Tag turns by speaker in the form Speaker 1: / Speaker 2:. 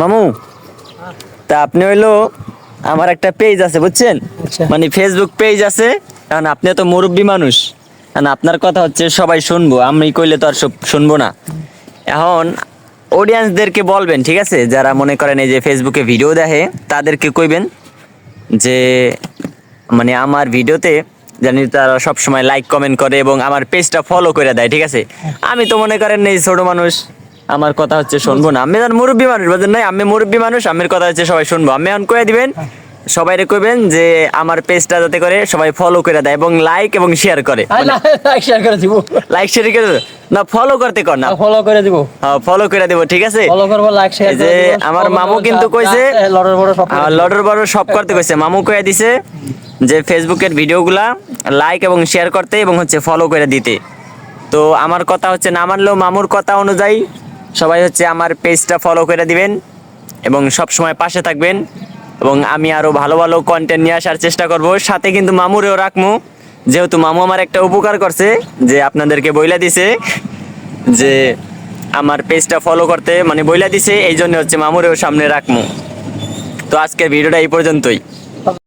Speaker 1: মামু তা আপনি হইল আমার একটা পেজ আছে বুঝছেন?
Speaker 2: আচ্ছা।
Speaker 1: মানে ফেসবুক পেজ আছে কারণ আপনি তো মুরব্বী মানুষ। কারণ আপনার কথা হচ্ছে সবাই শুনব আমি কইলে তো আর সব শুনব না। এখন অডিয়েন্সদেরকে বলবেন ঠিক আছে? যারা মনে করেন এই যে ফেসবুকে ভিডিও দেখে তাদেরকে কইবেন যে মানে আমার ভিডিওতে জানি তারা সব সময় লাইক কমেন্ট করে এবং আমার পেজটা ফলো করে দেয় ঠিক আছে? আমি তো মনে করেন এই ছোট মানুষ। আমার কথা হচ্ছে শুনব না। আমি আর মুরব্বী মানুষ বলছেন নাই? আমি মুরব্বী মানুষ আমার কথা হচ্ছে সবাই শুনব। আমি এখন কয়ে দিবেন সবাইরে কইবেন যে আমার পেজটা যাতে করে সবাই ফলো করে দেয় এবং লাইক এবং শেয়ার করে।
Speaker 2: লাইক শেয়ার করে দিব।
Speaker 1: লাইক শেয়ার করে না ফলো করতে কর না।
Speaker 2: ফলো করে দিব।
Speaker 1: হ্যাঁ ফলো করে দেবো ঠিক আছে?
Speaker 2: ফলো করব লাইক শেয়ার
Speaker 1: যে আমার মামু কিন্তু কইছে
Speaker 2: লড়ের বড় সব
Speaker 1: আর লডর বড় সব করতে। কইছে। মামু কয়ে দিছে যে ফেসবুকের ভিডিওগুলা লাইক এবং শেয়ার করতে এবং হচ্ছে ফলো করে দিতে। তো আমার কথা হচ্ছে না মানলেও মামুর কথা অনুযায়ী সবাই হচ্ছে আমার পেজটা ফলো করে দিবেন এবং সব সময় পাশে থাকবেন এবং আমি আরও ভালো ভালো কন্টেন্ট নিয়ে আসার চেষ্টা করব। সাথে কিন্তু মামুরেও রাখমু। যেহেতু মামু আমার একটা উপকার করছে, যে আপনাদেরকে বইলা দিছে, যে আমার পেজটা ফলো করতে মানে বইলা দিছে এই জন্য হচ্ছে মামুরেও সামনে রাখমু। তো আজকের ভিডিওটা এই পর্যন্তই।